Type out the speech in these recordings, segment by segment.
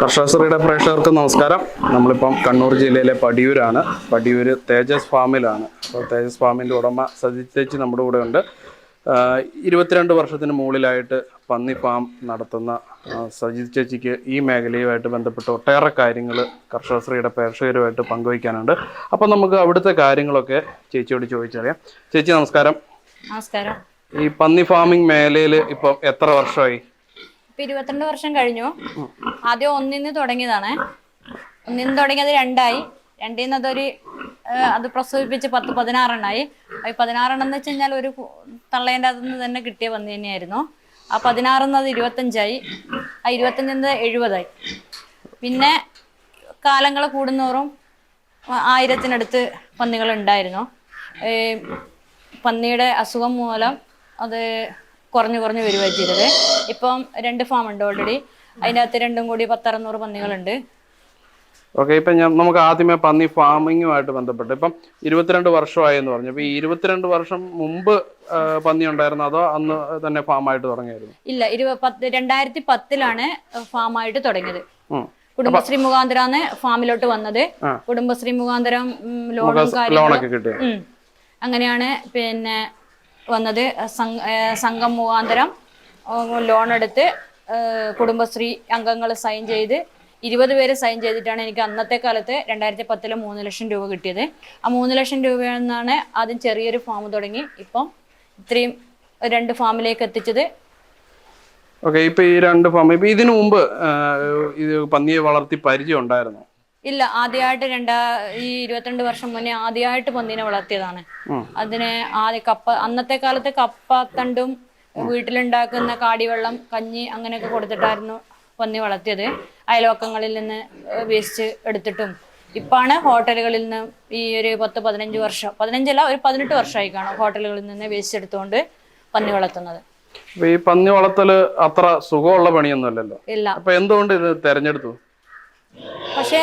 കർഷകശ്രീയുടെ പ്രേക്ഷകർക്ക് നമസ്കാരം. നമ്മളിപ്പം കണ്ണൂർ ജില്ലയിലെ പടിയൂരാണ്. പടിയൂര് തേജസ് ഫാമിലാണ്. അപ്പോൾ തേജസ് ഫാമിന്റെ ഉടമ സജിത് ചേച്ചി നമ്മുടെ കൂടെ ഉണ്ട്. ഇരുപത്തിരണ്ട് വർഷത്തിന് മുകളിലായിട്ട് പന്നി ഫാം നടത്തുന്ന സജിത് സജി ചേച്ചിക്ക് ഈ മേഖലയുമായിട്ട് ബന്ധപ്പെട്ട് ഒട്ടേറെ കാര്യങ്ങൾ കർഷകശ്രീയുടെ പ്രേക്ഷകരുമായിട്ട് പങ്കുവയ്ക്കാനുണ്ട്. അപ്പം നമുക്ക് അവിടുത്തെ കാര്യങ്ങളൊക്കെ ചേച്ചിയോട് ചോദിച്ചറിയാം. ചേച്ചി നമസ്കാരം. നമസ്കാരം. ഈ പന്നി ഫാമിംഗ് മേഖലയിൽ ഇപ്പം എത്ര വർഷമായി? ഇപ്പൊ ഇരുപത്തിരണ്ട് വർഷം കഴിഞ്ഞു. ആദ്യം ഒന്നിന്ന് തുടങ്ങിയതാണ്. ഒന്നിന്ന് തുടങ്ങിയത് രണ്ടായി. രണ്ടിൽ നിന്ന് അതൊരു അത് പ്രസവിപ്പിച്ച് പത്ത് പതിനാറെണ്ണായി. ഈ പതിനാറെണ്ണം എന്ന് വെച്ച് ഒരു തള്ളേന്റെ അതിൽ നിന്ന് തന്നെ കിട്ടിയ പന്നി തന്നെയായിരുന്നു. ആ പതിനാറിൽ അത് ഇരുപത്തഞ്ചായി. ആ ഇരുപത്തഞ്ചിൽ നിന്ന് എഴുപതായി. പിന്നെ കാലങ്ങൾ കൂടുന്നോറും ആയിരത്തിനടുത്ത് പന്നികൾ ഉണ്ടായിരുന്നു പന്നിയുടെ അസുഖം മൂലം അത് കുറഞ്ഞു കുറഞ്ഞു ചെയ്തത്. ഇപ്പം രണ്ട് ഫാം ഉണ്ട് ഓൾറെഡി അതിന്റെ അകത്ത് രണ്ടും കൂടി പത്തറുന്നൂറ് പന്നികളുണ്ട്. ഓക്കെ ഇപ്പം ഞാൻ നമുക്ക് ആദ്യമേ പന്നി ഫാമിങ്ങുമായിട്ട് ബന്ധപ്പെട്ട് ഇപ്പം ഇരുപത്തിരണ്ട് വർഷമായി എന്ന് പറഞ്ഞു. അപ്പോൾ ഈ ഇരുപത്തിരണ്ട് വർഷം മുമ്പ് പന്നി ഉണ്ടായിരുന്നു? അതോ അന്ന് തന്നെ ഫാമായിട്ട് തുടങ്ങിയായിരുന്നു? ഇല്ല രണ്ടായിരത്തി പത്തിലാണ് ഫാമായിട്ട് തുടങ്ങിയത്. കുടുംബശ്രീ മുഖാന്തരാണ് ഫാമിലോട്ട് വന്നത്. കുടുംബശ്രീ മുഖാന്തരം ലോണും കാര്യങ്ങളും. അങ്ങനെയാണ് പിന്നെ വന്നത്. സംഘ- മുഖാന്തരം ലോൺ എടുത്ത് കുടുംബശ്രീ അംഗങ്ങൾ സൈൻ ചെയ്ത് ഇരുപത് പേര് സൈൻ ചെയ്തിട്ടാണ് എനിക്ക് അന്നത്തെ കാലത്ത് രണ്ടായിരത്തി പത്തിൽ മൂന്ന് ലക്ഷം രൂപ കിട്ടിയത്. ആ മൂന്ന് ലക്ഷം രൂപയിൽ നിന്നാണ് ആദ്യം ചെറിയൊരു ഫാം തുടങ്ങി. ഇപ്പം ഇത്രയും രണ്ട് ഫാമിലേക്ക് എത്തിച്ചത്. ഓക്കെ ഇപ്പൊ ഈ രണ്ട് ഫാം ഇപ്പൊ ഇതിനു മുമ്പ് ഇത് പന്നിയെ വളർത്തി പരിചയം ഉണ്ടായിരുന്നു? ഇല്ല ആദ്യമായിട്ട് രണ്ടാ ഈ ഇരുപത്തിരണ്ട് വർഷം മുന്നേ ആദ്യമായിട്ട് പന്നീനെ വളർത്തിയതാണ്. അതിനെ ആദ്യ കപ്പ അന്നത്തെ കാലത്ത് കപ്പ തണ്ടും വീട്ടിലുണ്ടാക്കുന്ന കാടിവെള്ളം കഞ്ഞി അങ്ങനെയൊക്കെ കൊടുത്തിട്ടായിരുന്നു പന്നി വളർത്തിയത്. അയൽവക്കങ്ങളിൽ നിന്ന് വേസ്റ്റ് എടുത്തിട്ടും. ഇപ്പാണ് ഹോട്ടലുകളിൽ നിന്ന് ഈ ഒരു പത്ത് പതിനഞ്ച് വർഷം പതിനഞ്ചല്ല ഒരു പതിനെട്ട് വർഷമായി കാണും ഹോട്ടലുകളിൽ നിന്ന് വേസ്റ്റ് എടുത്തുകൊണ്ട് പന്നി വളർത്തുന്നത്. ഈ പന്നി വളർത്തൽ അത്ര സുഖമുള്ള പണിയൊന്നുമല്ലല്ലോ? ഇല്ല. അപ്പൊ എന്തുകൊണ്ട് ഇത് തെരഞ്ഞെടുത്തു? പക്ഷേ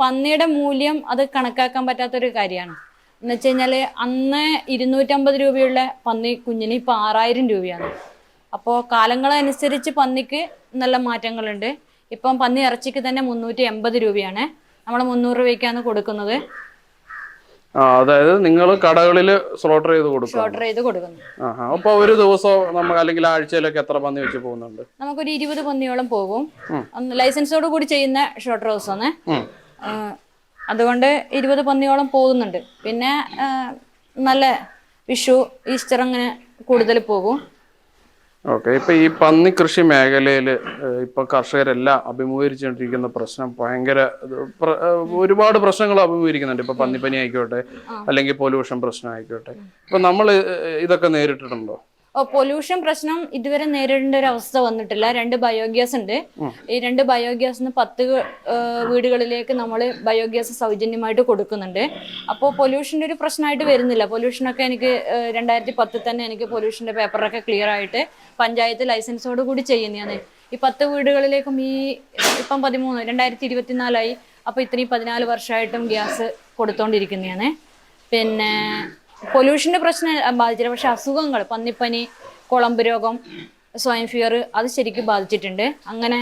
പന്നിയുടെ മൂല്യം അത് കണക്കാക്കാൻ പറ്റാത്തൊരു കാര്യമാണ്. എന്ന് വെച്ച് കഴിഞ്ഞാൽ അന്ന് ഇരുന്നൂറ്റമ്പത് രൂപയുള്ള പന്നി കുഞ്ഞിന് ഇപ്പൊ ആറായിരം രൂപയാണ്. അപ്പോൾ കാലങ്ങളനുസരിച്ച് പന്നിക്ക് നല്ല മാറ്റങ്ങളുണ്ട്. ഇപ്പം പന്നി ഇറച്ചിക്ക് തന്നെ മുന്നൂറ്റി എൺപത് രൂപയാണ്. നമ്മൾ മുന്നൂറ് രൂപയ്ക്കാണ് കൊടുക്കുന്നത്. അതായത് നിങ്ങൾ കടകളിൽ സ്ലോട്ടർ ചെയ്ത് കൊടുക്കും ഷോർട്ടർ ചെയ്ത് കൊടുക്കുന്നു. അപ്പൊ ഒരു ദിവസം നമുക്ക് അല്ലെങ്കിൽ ആഴ്ചയിലൊക്കെ എത്ര പന്നി വെച്ച് പോകുന്നുണ്ട്? നമുക്കൊരു ഇരുപത് പന്നിയോളം പോകും. ഒന്ന് ലൈസൻസോട് കൂടി ചെയ്യുന്ന ഷോർട്ടർ ഹൗസ് ആണ്. അതുകൊണ്ട് ഇരുപത് പന്നിയോളം പോകുന്നുണ്ട്. പിന്നെ ആ, നല്ല വിഷു ഈസ്റ്റർ അങ്ങനെ കൂടുതൽ പോകും. ഓക്കെ. ഇപ്പൊ ഈ പന്നി കൃഷി മേഖലയിൽ ഇപ്പൊ കർഷകരെല്ലാം അഭിമുഖീകരിച്ചുകൊണ്ടിരിക്കുന്ന പ്രശ്നം ഭയങ്കര ഒരുപാട് പ്രശ്നങ്ങൾ അഭിമുഖീകരിക്കുന്നുണ്ട്. ഇപ്പൊ പന്നിപ്പനി ആയിക്കോട്ടെ അല്ലെങ്കിൽ പൊല്യൂഷൻ പ്രശ്നം ആയിക്കോട്ടെ. ഇപ്പൊ നമ്മൾ ഇതൊക്കെ നേരിട്ടിട്ടുണ്ടോ? പൊല്യൂഷൻ പ്രശ്നം ഇതുവരെ നേരിടേണ്ട ഒരു അവസ്ഥ വന്നിട്ടില്ല. രണ്ട് ബയോഗ്യാസ് ഉണ്ട്. ഈ രണ്ട് ബയോഗ്യാസിന് പത്ത് വീടുകളിലേക്ക് നമ്മൾ ബയോഗ്യാസ് സൗജന്യമായിട്ട് കൊടുക്കുന്നുണ്ട്. അപ്പോൾ പൊല്യൂഷന്റെ ഒരു പ്രശ്നമായിട്ട് വരുന്നില്ല. പൊല്യൂഷനൊക്കെ എനിക്ക് രണ്ടായിരത്തി പത്തിൽ തന്നെ എനിക്ക് പൊല്യൂഷന്റെ പേപ്പറൊക്കെ ക്ലിയർ ആയിട്ട് പഞ്ചായത്ത് ലൈസൻസോട് കൂടി ചെയ്യുന്നതാണ്. ഈ പത്ത് വീടുകളിലേക്കും ഈ ഇപ്പം പതിമൂന്ന് രണ്ടായിരത്തി ഇരുപത്തിനാലായി അപ്പോൾ ഇത്രയും പതിനാല് വർഷമായിട്ടും ഗ്യാസ് കൊടുത്തോണ്ടിരിക്കുന്നതാണ്. പിന്നെ പൊല്യൂഷന്റെ പ്രശ്നം ബാധിച്ചില്ല പക്ഷെ അസുഖങ്ങൾ പന്നിപ്പനി കുളമ്പ് രോഗം സ്വയം ഫിയർ അത് ശരിക്കും ബാധിച്ചിട്ടുണ്ട്. അങ്ങനെ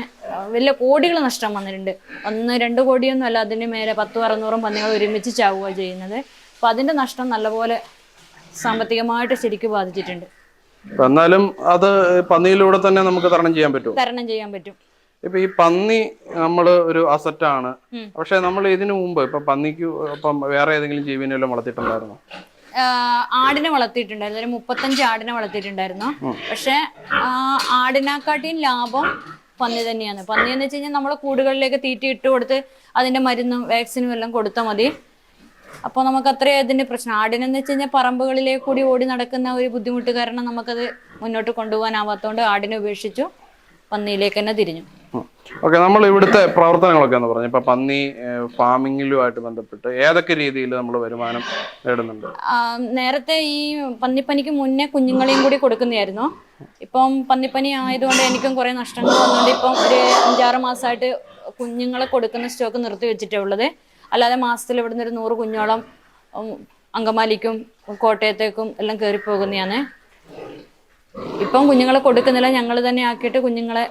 വലിയ കോടികൾ നഷ്ടം വന്നിട്ടുണ്ട്. ഒന്ന് രണ്ട് കോടിയൊന്നും അല്ല അതിന് മേലെ പത്തും അറുന്നൂറും പന്നികൾ ഒരുമിച്ച് ചാവുക ചെയ്യുന്നത്. അപ്പൊ അതിന്റെ നഷ്ടം നല്ലപോലെ സാമ്പത്തികമായിട്ട് ശരിക്കും ബാധിച്ചിട്ടുണ്ട്. എന്നാലും അത് പന്നിയിലൂടെ തന്നെ നമുക്ക് തരണം ചെയ്യാൻ പറ്റും തരണം ചെയ്യാൻ പറ്റും. ഇപ്പൊ ഈ പന്നി നമ്മൾ ഒരു അസറ്റാണ് പക്ഷെ നമ്മൾ ഇതിനു മുമ്പ് ഇപ്പൊ പന്നിക്ക് ഇപ്പം വേറെ ഏതെങ്കിലും ജീവിനെല്ലാം വളർത്തിയിട്ടുണ്ടായിരുന്നോ? ആടിനെ വളർത്തിയിട്ടുണ്ടായിരുന്നു. ഒരു മുപ്പത്തഞ്ച് ആടിനെ വളർത്തിയിട്ടുണ്ടായിരുന്നു. പക്ഷെ ആടിനെക്കാട്ടിയും ലാഭം പന്നി തന്നെയാണ്. പന്നി എന്ന് വെച്ച് കഴിഞ്ഞാൽ നമ്മൾ കൂടുകളിലേക്ക് തീറ്റി ഇട്ട് കൊടുത്ത് അതിന്റെ മരുന്നും വാക്സിനും എല്ലാം കൊടുത്താൽ മതി. അപ്പോൾ നമുക്ക് അത്രയും അതിന്റെ പ്രശ്നം. ആടിനെന്ന് വെച്ച് കഴിഞ്ഞാൽ പറമ്പുകളിലേക്ക് കൂടി ഓടി നടക്കുന്ന ഒരു ബുദ്ധിമുട്ട് കാരണം നമുക്കത് മുന്നോട്ട് കൊണ്ടുപോകാനാവാത്തതുകൊണ്ട് ആടിനെ ഉപേക്ഷിച്ചു പന്നിയിലേക്ക് തന്നെ തിരിഞ്ഞു. ഓക്കെ നമ്മൾ ഇവിടുത്തെ പ്രവർത്തനങ്ങളൊക്കെ എന്ന് പറഞ്ഞു. ഇപ്പൊ പന്നി ഫാമിങ്ങിലുമായിട്ട് ബന്ധപ്പെട്ട് ഏതൊക്കെ രീതിയിൽ നമ്മൾ വരുമാനം നേടുന്നുണ്ട്? നേരത്തെ ഈ പന്നിപ്പനിക്ക് മുന്നേ കുഞ്ഞുങ്ങളെയും കൂടി കൊടുക്കുന്നതായിരുന്നു. ഇപ്പം പന്നിപ്പനി ആയതുകൊണ്ട് എനിക്കും കുറെ നഷ്ടങ്ങൾ വന്നുകൊണ്ട് ഇപ്പം ഒരു അഞ്ചാറ് മാസമായിട്ട് കുഞ്ഞുങ്ങളെ കൊടുക്കുന്ന സ്റ്റോക്ക് നിർത്തി വെച്ചിട്ടേ ഉള്ളത്. അല്ലാതെ മാസത്തിൽ ഇവിടുന്ന് ഒരു നൂറ് കുഞ്ഞോളം അങ്കമാലിക്കും കോട്ടയത്തേക്കും എല്ലാം കയറി പോകുന്നതാണ് ഇപ്പം കുഞ്ഞുങ്ങളെ കൊടുക്കുന്നില്ല ഞങ്ങൾ തന്നെ ആക്കിയിട്ട് കുഞ്ഞുങ്ങളെ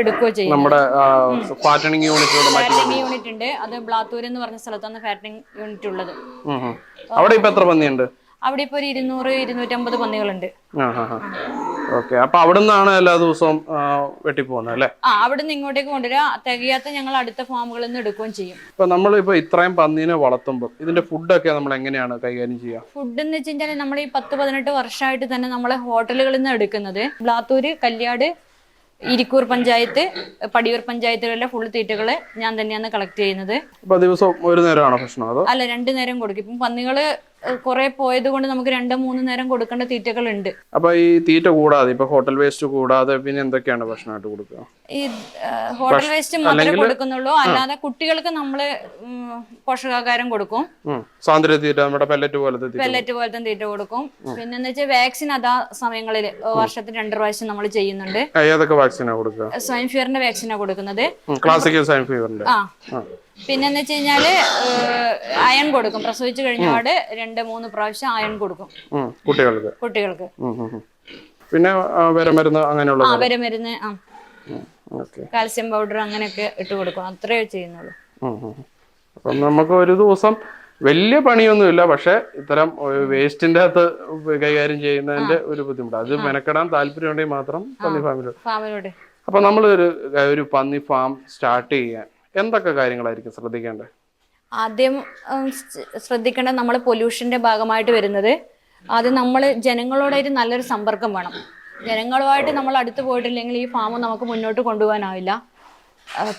എടുക്കുകയോ ചെയ്യും നമ്മുടെ ഫാറ്റണിങ് മാറ്റി യൂണിറ്റ് ഉണ്ട്. അത് ബ്ലാത്തൂർ എന്ന് പറഞ്ഞ സ്ഥലത്താണ് ഫാറ്റണിങ് യൂണിറ്റ് ഉള്ളത്. അവിടെ ഇപ്പൊ എത്ര പന്നിയുണ്ട്? അവിടെ ഇപ്പൊ ഒരു ഇരുന്നൂറ് ഇരുന്നൂറ്റമ്പത് പന്നികളുണ്ട്. ഓക്കെ. അപ്പൊ അവിടുന്നാണ് എല്ലാ ദിവസവും വെട്ടിപ്പോകുന്നത് അല്ലേ? ആ അവിടെ നിന്ന് ഇങ്ങോട്ടേക്ക് കൊണ്ടുവരിക. തികയാത്ത ഞങ്ങൾ അടുത്ത ഫാമുകളിൽ നിന്ന് എടുക്കുകയും ചെയ്യും. ഇപ്പൊ നമ്മൾ ഇപ്പൊ ഇത്രയും പന്നീനെ വളർത്തുമ്പോൾ ഇതിന്റെ ഫുഡൊക്കെ നമ്മൾ എങ്ങനെയാണ് കൈകാര്യം ചെയ്യുക? ഫുഡ് എന്ന് വെച്ച് കഴിഞ്ഞാൽ നമ്മൾ ഈ പത്ത് പതിനെട്ട് വർഷമായിട്ട് തന്നെ നമ്മളെ ഹോട്ടലുകളിൽ നിന്ന് എടുക്കുന്നത്. ബ്ലാത്തൂര് കല്യാട് ഇരിക്കൂർ പഞ്ചായത്ത് പടിയൂർ പഞ്ചായത്തുകളിലെ ഫുൾ തീറ്റകൾ ഞാൻ തന്നെയാണ് കളക്ട് ചെയ്യുന്നത്. ദിവസം ഒരു നേരമാണോ ഭക്ഷണം അല്ല രണ്ടു നേരം കൊടുക്കും. ഇപ്പം പന്നികൾ കുറെ പോയത് കൊണ്ട് നമുക്ക് രണ്ടോ മൂന്ന് നേരം കൊടുക്കേണ്ട തീറ്റകൾ ഉണ്ട് അപ്പൊ ഈ തീറ്റ കൂടാതെ ഇപ്പൊ ഹോട്ടൽ വേസ്റ്റ് കൂടാതെ പിന്നെ എന്തൊക്കെയാണ് ഭക്ഷണമായിട്ട് കൊടുക്കുക? ഈ ഹോട്ടൽ വേസ്റ്റ് മാത്രമേ കൊടുക്കുന്നുള്ളൂ. അല്ലാതെ കുട്ടികൾക്ക് നമ്മൾ പോഷകാഹാരം കൊടുക്കും. സാന്ദ്ര തീറ്റ നമ്മുടെ പെല്ലറ്റ് പോലത്തെ പെല്ലറ്റ് പോലത്തെ തീറ്റ കൊടുക്കും. പിന്നെന്ന് വെച്ചാൽ വാക്സിൻ അതാ സമയങ്ങളിൽ വർഷത്തിൽ രണ്ടു പ്രാവശ്യം നമ്മൾ ചെയ്യുന്നുണ്ട്. ഏതൊക്കെ വാക്സിനാ കൊടുക്കുക? സ്വയം ഫിയറിന്റെ വാക്സിനാണ് കൊടുക്കുന്നത്. ക്ലാസിക്കൽ സൈൻ ഫീവറിന്റെ ആ. പിന്നെന്ന് വെച്ച് കഴിഞ്ഞാൽ അയൺ കൊടുക്കും. പ്രസവിച്ചു കഴിഞ്ഞപാട് രണ്ട് മൂന്ന് പ്രാവശ്യം അയൺ കൊടുക്കും. കുട്ടികൾക്ക്? കുട്ടികൾക്ക്. പിന്നെ വരമരുന്ന് വിരമരുന്ന് അങ്ങനെയുള്ള വരമരുന്ന് മരുന്ന് ആ. കാൽസ്യം പൗഡർ അങ്ങനെയൊക്കെ ഇട്ട് കൊടുക്കും. അത്രേ ചെയ്യുന്നുള്ളൂ. അപ്പം നമുക്ക് ഒരു ദിവസം വലിയ പണിയൊന്നുമില്ല. പക്ഷെ ഇത്തരം വേസ്റ്റിന്റെ അകത്ത് കൈകാര്യം ചെയ്യുന്നതിന്റെ ഒരു ബുദ്ധിമുട്ട്. അത് മെനക്കെടാൻ താല്പര്യമുണ്ടെങ്കിൽ മാത്രം പന്നി ഫാമിൽ ഫാമിലോട്ട്. അപ്പൊ നമ്മളൊരു ഒരു പന്നി ഫാം സ്റ്റാർട്ട് ചെയ്യാൻ എന്തൊക്കെ കാര്യങ്ങളായിരിക്കും ശ്രദ്ധിക്കേണ്ടത്? ആദ്യം ശ്രദ്ധിക്കേണ്ടത് നമ്മൾ പൊല്യൂഷന്റെ ഭാഗമായിട്ട് വരുന്നത്. ആദ്യം നമ്മൾ ജനങ്ങളോടായിട്ട് നല്ലൊരു സമ്പർക്കം വേണം. ജനങ്ങളുമായിട്ട് നമ്മൾ അടുത്ത് പോയിട്ടില്ലെങ്കിൽ ഈ ഫാം നമുക്ക് മുന്നോട്ട് കൊണ്ടുപോകാനാവില്ല.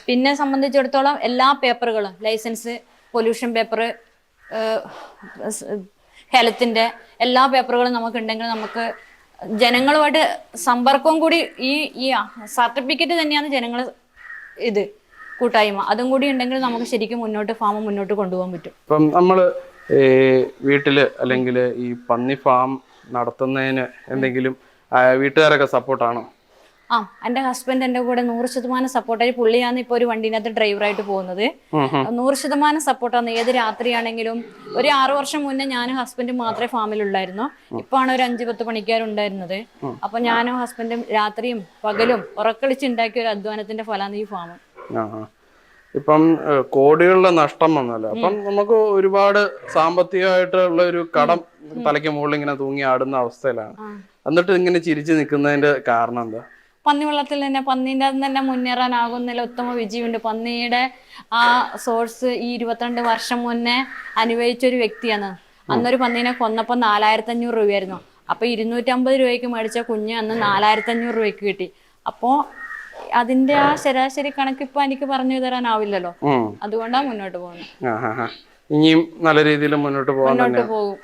പിന്നെ സംബന്ധിച്ചിടത്തോളം എല്ലാ പേപ്പറുകളും ലൈസൻസ് പൊല്യൂഷൻ പേപ്പർ ഹെൽത്തിന്റെ എല്ലാ പേപ്പറുകളും നമുക്ക് ഉണ്ടെങ്കിൽ നമുക്ക് ജനങ്ങളുമായിട്ട് സമ്പർക്കവും കൂടി ഈ ഈ സർട്ടിഫിക്കറ്റ് തന്നെയാണ് ജനങ്ങൾ ഇത്. കൂട്ടായ്മ. അതും കൂടി ഉണ്ടെങ്കിൽ നമുക്ക് ശരിക്കും മുന്നോട്ട് ഫാം മുന്നോട്ട് കൊണ്ടുപോകാൻ പറ്റും. ഇപ്പം നമ്മൾ വീട്ടിൽ അല്ലെങ്കിൽ ഈ പന്നി ഫാം നടത്തുന്നതിന് എന്തെങ്കിലും വീട്ടുകാരൊക്കെ സപ്പോർട്ടാണോ ആ എന്റെ ഹസ്ബൻഡ് എന്റെ കൂടെ നൂറ് ശതമാനം സപ്പോർട്ടായി പുള്ളിയാണ് ഇപ്പൊ ഒരു വണ്ടിനകത്ത് ഡ്രൈവറായിട്ട് പോകുന്നത്. നൂറ് ശതമാനം സപ്പോർട്ടാണ് ഏത് രാത്രിയാണെങ്കിലും ഒരു ആറു വർഷം മുന്നേ ഞാനും ഹസ്ബൻഡും മാത്രമേ ഫാമിലുണ്ടായിരുന്നു ഇപ്പാണ് ഒരു അഞ്ചു പത്ത് പണിക്കാരുണ്ടായിരുന്നത്. അപ്പൊ ഞാനും ഹസ്ബൻഡും രാത്രിയും പകലും ഉറക്കളിച്ച് ഉണ്ടാക്കിയ ഒരു അധ്വാനത്തിന്റെ ഫലമാണ് ഈ ഫാം ആ. ഇപ്പം കോടികളുടെ നഷ്ടം വന്നല്ലോ. അപ്പം നമുക്ക് ഒരുപാട് സാമ്പത്തികമായിട്ടുള്ള ഒരു കടം തലയ്ക്ക് മുകളിൽ ഇങ്ങനെ തൂങ്ങി ആടുന്ന അവസ്ഥയിലാണ്. എന്നിട്ട് ഇങ്ങനെ ചിരിച്ചു നിൽക്കുന്നതിന്റെ കാരണം എന്താ? പന്നി വെള്ളത്തിൽ തന്നെ പന്നീന്റെ അത് തന്നെ മുന്നേറാനാകുന്നതിൽ ഉത്തമ വിജയമുണ്ട്. പന്നിയുടെ ആ സോഴ്സ് ഈ ഇരുപത്തിരണ്ട് വർഷം മുന്നേ അനുഭവിച്ച ഒരു വ്യക്തിയാണ് അന്നൊരു പന്നീനെ കൊന്നപ്പോൾ നാലായിരത്തി അഞ്ഞൂറ് രൂപയായിരുന്നു. അപ്പൊ ഇരുന്നൂറ്റമ്പത് രൂപയ്ക്ക് മേടിച്ച കുഞ്ഞ് അന്ന് നാലായിരത്തി അഞ്ഞൂറ് രൂപയ്ക്ക് കിട്ടി. അപ്പോ അതിന്റെ ആ ശരാശരി കണക്ക് ഇപ്പൊ എനിക്ക് പറഞ്ഞു തരാനാവില്ലല്ലോ. അതുകൊണ്ടാ അതുകൊണ്ടാണ് മുന്നോട്ട് പോകുന്നത്. ഇനിയും നല്ല രീതിയിൽ മുന്നോട്ട് പോകാൻ മുന്നോട്ട് പോകും.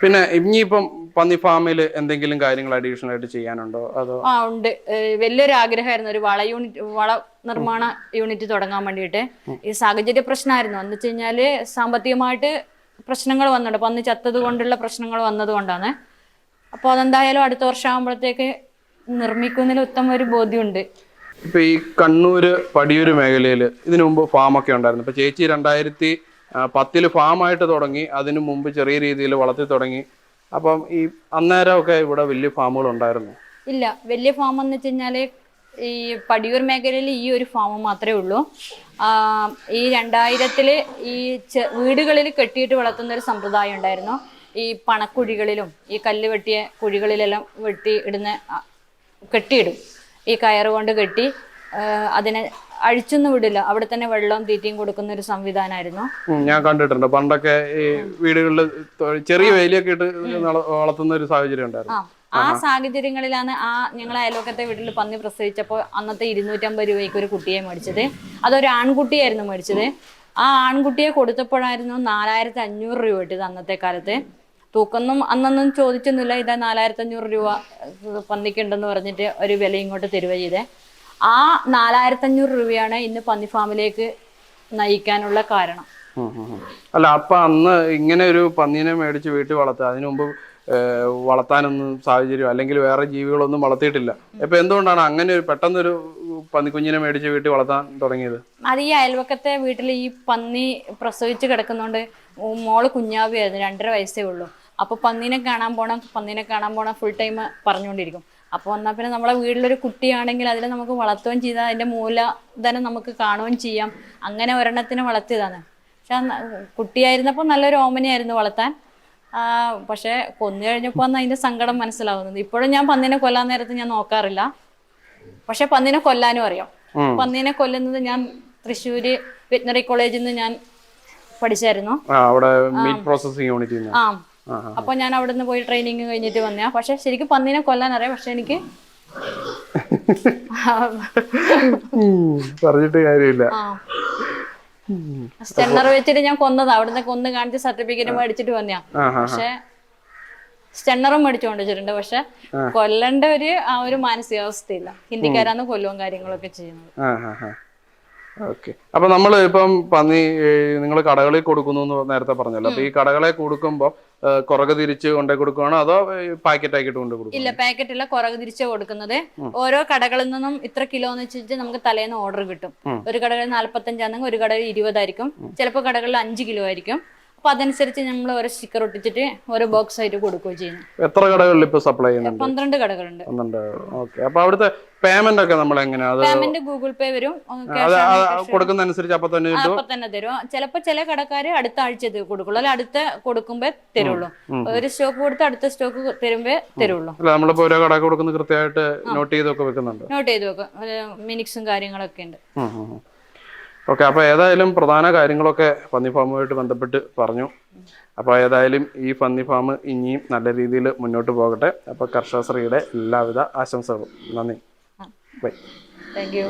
പിന്നെ ഇനിയിപ്പം പന്നി ഫാമിൽ എന്തെങ്കിലും കാര്യങ്ങൾ അഡീഷണൽ ആയിട്ട് ചെയ്യാനുണ്ടോ? അതോ? ആ ഉണ്ട്. വലിയൊരു ആഗ്രഹമായിരുന്നു. ഒരു വള യൂണിറ്റ് വള നിർമ്മാണ യൂണിറ്റ് തുടങ്ങാൻ വേണ്ടിയിട്ട്. ഈ സാഹചര്യ പ്രശ്നമായിരുന്നു. എന്ന് വെച്ച് കഴിഞ്ഞാൽ സാമ്പത്തികമായിട്ട് പ്രശ്നങ്ങൾ വന്നിട്ടുണ്ട്. പന്നി ചത്തത് കൊണ്ടുള്ള പ്രശ്നങ്ങൾ വന്നത് കൊണ്ടാണ് അപ്പോൾ അതെന്തായാലും അടുത്ത വർഷം ആകുമ്പോഴത്തേക്ക് നിർമ്മിക്കുന്നതിൽ ഉത്തമ ഒരു ബോധ്യമുണ്ട്. ഇപ്പൊ ഈ കണ്ണൂര് പടിയൂര് മേഖലയിൽ ഇതിനു മുമ്പ് ഒക്കെ ഉണ്ടായിരുന്നു. ഇപ്പൊ ചേച്ചി രണ്ടായിരത്തി പത്തിൽ ഫാമായിട്ട് തുടങ്ങി അതിനു മുമ്പ് ചെറിയ രീതിയിൽ വളർത്തി തുടങ്ങി. അപ്പം ഈ അന്നേരമൊക്കെ ഇവിടെ വലിയ ഫാമുകൾ ഉണ്ടായിരുന്നു. ഇല്ല വലിയ ഫാം എന്ന് വെച്ച് കഴിഞ്ഞാൽ ഈ പടിയൂർ മേഖലയിൽ ഈ ഒരു ഫാം മാത്രമേ ഉള്ളൂ. ഈ രണ്ടായിരത്തിൽ ഈ വീടുകളിൽ കെട്ടിയിട്ട് വളർത്തുന്ന ഒരു സമ്പ്രദായം ഉണ്ടായിരുന്നു. ഈ പണക്കുഴികളിലും ഈ കല്ല് വെട്ടിയ കുഴികളിലെല്ലാം വെട്ടി ഇടുന്ന കെട്ടിയിടും. ഈ കയറ് കൊണ്ട് കെട്ടി അതിനെ അഴിച്ചൊന്നും വിടില്ല. അവിടെ തന്നെ വെള്ളവും തീറ്റയും കൊടുക്കുന്ന ഒരു സംവിധാനമായിരുന്നു. ഞാൻ കണ്ടിട്ടുണ്ട്. പണ്ടൊക്കെ ഈ വീടുകളിൽ ചെറിയ വേലിയൊക്കെ ഇട്ട് വളർത്തുന്ന ഒരു സാഹചര്യം ഉണ്ടായിരുന്നു. ആ. ആ സാഹചര്യങ്ങളിലാണ് ആ ഞങ്ങൾ അയൽവക്കത്തെ വീട്ടിൽ പന്നി പ്രസവിച്ചപ്പോൾ അന്നത്തെ ഇരുന്നൂറ്റമ്പത് രൂപയ്ക്ക് ഒരു കുട്ടിയെ മേടിച്ചത്. അതൊരു ആൺകുട്ടിയായിരുന്നു മേടിച്ചത്. ആ ആൺകുട്ടിയെ കൊടുത്തപ്പോഴായിരുന്നു നാലായിരത്തി അഞ്ഞൂറ് രൂപ കിട്ടിയത് അന്നത്തെ കാലത്ത്. തൂക്കൊന്നും അന്നൊന്നും ചോദിച്ചൊന്നുമില്ല ഇതാ നാലായിരത്തി അഞ്ഞൂറ് രൂപ പന്നിക്കുണ്ടെന്ന് പറഞ്ഞിട്ട് ഒരു വില ഇങ്ങോട്ട് തരുവ ചെയ്തേ. ആ നാലായിരത്തി അഞ്ഞൂറ് രൂപയാണ് ഇന്ന് പന്നി ഫാമിലേക്ക് നയിക്കാനുള്ള കാരണം. അല്ല അപ്പൊ അന്ന് ഇങ്ങനെ ഒരു പന്നീനെ മേടിച്ച് വീട്ടിൽ വളർത്തുക അതിനു മുമ്പ് വളർത്താനൊന്നും സാഹചര്യം അല്ലെങ്കിൽ വേറെ ജീവികളൊന്നും വളർത്തിയിട്ടില്ല. ഇപ്പൊ എന്തുകൊണ്ടാണ് അങ്ങനെ ഒരു പെട്ടെന്നൊരു പന്നിക്കുഞ്ഞിനെ മേടിച്ച് വീട്ടിൽ വളർത്താൻ തുടങ്ങിയത്? അത് ഈ അയൽവക്കത്തെ വീട്ടിൽ ഈ പന്നി പ്രസവിച്ച് കിടക്കുന്നോണ്ട് മോൾ കുഞ്ഞാവിയായിരുന്നു രണ്ടര വയസ്സേ ഉള്ളൂ. അപ്പോൾ പന്നീനെ കാണാൻ പോണം പന്നീനെ കാണാൻ പോണം ഫുൾ ടൈം പറഞ്ഞുകൊണ്ടിരിക്കും. അപ്പോൾ എന്നാൽ പിന്നെ നമ്മളെ വീട്ടിലൊരു കുട്ടിയാണെങ്കിൽ അതിനെ നമുക്ക് വളർത്തുകയും ചെയ്താൽ അതിന്റെ മൂലധനം നമുക്ക് കാണുകയും ചെയ്യാം. അങ്ങനെ ഒരെണ്ണത്തിന് വളർത്തിയതാണ്. പക്ഷെ കുട്ടിയായിരുന്നപ്പോൾ നല്ലൊരു ഓമനയായിരുന്നു വളർത്താൻ. പക്ഷെ പക്ഷേ കൊന്നു കഴിഞ്ഞപ്പോൾ അന്ന് അതിന്റെ സങ്കടം മനസ്സിലാവുന്നത്. ഇപ്പോഴും ഞാൻ പന്നീനെ കൊല്ലാൻ നേരത്ത് ഞാൻ നോക്കാറില്ല. പക്ഷെ പന്നീനെ കൊല്ലാനും അറിയാം. പന്നീനെ കൊല്ലുന്നത് ഞാൻ തൃശ്ശൂര് വെറ്റിനറി കോളേജിൽ നിന്ന് ഞാൻ പഠിച്ചായിരുന്നു. ആ അപ്പൊ ഞാൻ അവിടെ നിന്ന് പോയി ട്രെയിനിങ് കഴിഞ്ഞിട്ട് വന്നയാ പക്ഷെ ശരിക്കും പന്നിനെ കൊല്ലാൻ അറിയാം. പക്ഷെ എനിക്ക് പറഞ്ഞിട്ട് കാര്യമില്ല. സ്റ്റെന്നർ വെച്ചിട്ട് ഞാൻ കൊന്നതാ. അവിടുന്ന് കൊന്ന് കാണിച്ച് സർട്ടിഫിക്കറ്റ് മേടിച്ചിട്ട് വന്നയാ. പക്ഷെ സ്റ്റെന്നറും മേടിച്ചുകൊണ്ട് വെച്ചിട്ടുണ്ട്. പക്ഷെ കൊല്ലേണ്ട ഒരു ആ ഒരു മാനസികാവസ്ഥയില്ല. ഹിന്ദിക്കാരാന്ന് കൊല്ലവും കാര്യങ്ങളൊക്കെ ചെയ്യുന്നത്. ഓക്കെ. അപ്പൊ നമ്മൾ ഇപ്പം പന്നി നിങ്ങൾ കടകളിൽ കൊടുക്കുന്നു എന്ന് നേരത്തെ പറഞ്ഞല്ലോ. അപ്പൊ ഈ കടകളെ കൊടുക്കുമ്പോൾ കുറക് തിരിച്ച് കൊണ്ടേ കൊടുക്കുകയാണോ അതോ പാക്കറ്റ് ആക്കിയിട്ട് കൊണ്ട് കൊടുക്കും ഇല്ല പാക്കറ്റ് ഇല്ല കുറക് തിരിച്ച് കൊടുക്കുന്നത്. ഓരോ കടകളിൽ നിന്നും ഇത്ര കിലോ എന്ന് വെച്ചിട്ട് നമുക്ക് തലേന്ന് ഓർഡർ കിട്ടും. ഒരു കടകളിൽ നാല്പത്തഞ്ചാണെങ്കിൽ ഒരു കടയിൽ ഇരുപതായിരിക്കും. ചിലപ്പോൾ കടകളിൽ അഞ്ച് കിലോ ആയിരിക്കും. അപ്പൊ അതനുസരിച്ച് നമ്മൾ ഓരോ സ്റ്റിക്കർ ഒട്ടിച്ചിട്ട് ഓരോ ബോക്സ് ആയിട്ട് കൊടുക്കുകയും ചെയ്യുന്നു. എത്ര കടകളിൽ ഇപ്പൊ സപ്ലൈ ചെയ്യുന്നു പന്ത്രണ്ട് കടകളുണ്ട്. പന്ത്രണ്ട് ഓക്കെ അപ്പൊ അവിടുത്തെ പേയ്മെന്റ് ഒക്കെ നമ്മൾ എങ്ങനെയാണ് പേയ്മെന്റ് ഗൂഗിൾ പേ വരും. കൊടുക്കുന്ന അനുസരിച്ച് അപ്പൊ തന്നെ അപ്പൊ തന്നെ തരും. ചിലപ്പോ ചില കടക്കാര് അടുത്ത ആഴ്ച കൊടുക്കുള്ളൂ. അല്ലെ അടുത്ത കൊടുക്കുമ്പോ തരുള്ളൂ. ഒരു സ്റ്റോക്ക് കൊടുത്ത് അടുത്ത സ്റ്റോക്ക് തരുമ്പോ തരുള്ളൂ. അല്ല നമ്മളിപ്പോ ഓരോ കടക്ക് കൊടുക്കുന്നത് കൃത്യമായിട്ട് നോട്ട് ചെയ്തൊക്കെ വെക്കുന്നുണ്ട്. നോട്ട് ചെയ്ത് വെക്കും മിനിക്സും കാര്യങ്ങളൊക്കെ ഉണ്ട്. ഓക്കെ അപ്പോൾ ഏതായാലും പ്രധാന കാര്യങ്ങളൊക്കെ പന്നി ഫാമുമായിട്ട് ബന്ധപ്പെട്ട് പറഞ്ഞു. അപ്പോൾ ഏതായാലും ഈ പന്നി ഫാം ഇനിയും നല്ല രീതിയിൽ മുന്നോട്ട് പോകട്ടെ. അപ്പോൾ കർഷകശ്രീയുടെ എല്ലാവിധ ആശംസകളും. നന്ദി. ബൈ. Thank you.